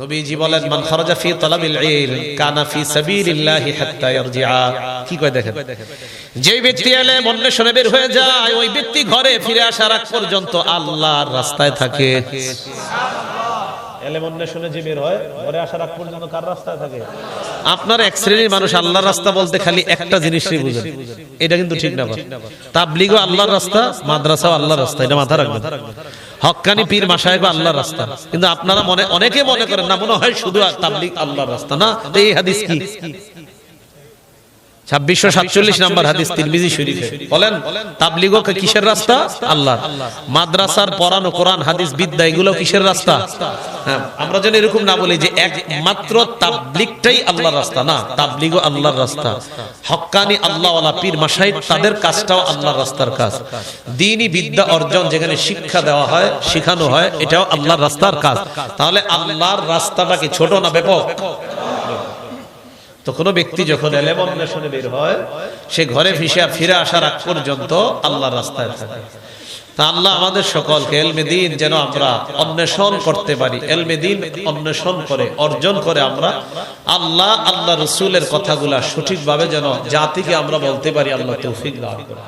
নবীজি বলেন মান খরাজা ফি তালাবিল ইলম কানা ফি সাবিলিল্লাহি হাত্তা ইয়ারজিআ। কি কয় দেখেন? যেই ব্যক্তি এলে অন্বেষণে বের হয়ে যায় ওই ব্যক্তি ঘরে ফিরে আসার আগ পর্যন্ত আল্লাহর রাস্তায় থাকে। অন্বেষণে যে বের হয় ঘরে আসার আগ পর্যন্ত কার রাস্তায় থাকে? আপনার এক শ্রেণির মানুষ আল্লাহর রাস্তা বলতে খালি একটা জিনিসই এটা কিন্তু ঠিক না তাবলিগও আল্লাহর রাস্তা মাদ্রাসাও আল্লাহর রাস্তা এটা মাথা রাখবেন। হক্কানি পীর মাসায়েব আল্লাহর রাস্তা। কিন্তু আপনারা মনে অনেকে মনে করেন না মনে হয় শুধু তাবলিক আল্লাহর রাস্তা। না এই হাদিস কি? ছাব্বিশশো সাতচল্লিশ হাদিস তিরমিজি বলেন তাবলিগো কিসের রাস্তা? আল্লাহ মাদ্রাসার পড়ানো কোরআন, হাদিস, বিদ্যা, এগুলো কিসের রাস্তা? হ্যাঁ আমরা যেন এরকম না বলি যে একমাত্র তাবলিগটাই আল্লাহর রাস্তা। না আল্লাহর রাস্তা। পীর মাসাইদ তাদের কাজটাও আল্লাহর রাস্তার কাজ। দিনই বিদ্যা অর্জন যেখানে শিক্ষা দেওয়া হয়, শেখানো হয়, এটাও আল্লাহর রাস্তার কাজ। তাহলে আল্লাহর রাস্তাটা কি ছোট না ব্যাপক? তো কোনো ব্যক্তি যখন এলেম অন্বেষণে বের হয় সে ঘরে ফিসা ফিরে আসার আগ পর্যন্ত আল্লাহর রাস্তায় থাকে। তা আল্লাহ আমাদের সকলকে এলমে দিন যেন আমরা অন্বেষণ করতে পারি। এলমে দিন অন্বেষণ করে অর্জন করে আমরা। আল্লাহ আল্লাহ রসুলের কথাগুলা সঠিকভাবে যেন জাতিকে আমরা বলতে পারি আল্লাহ তৌফিক দান করে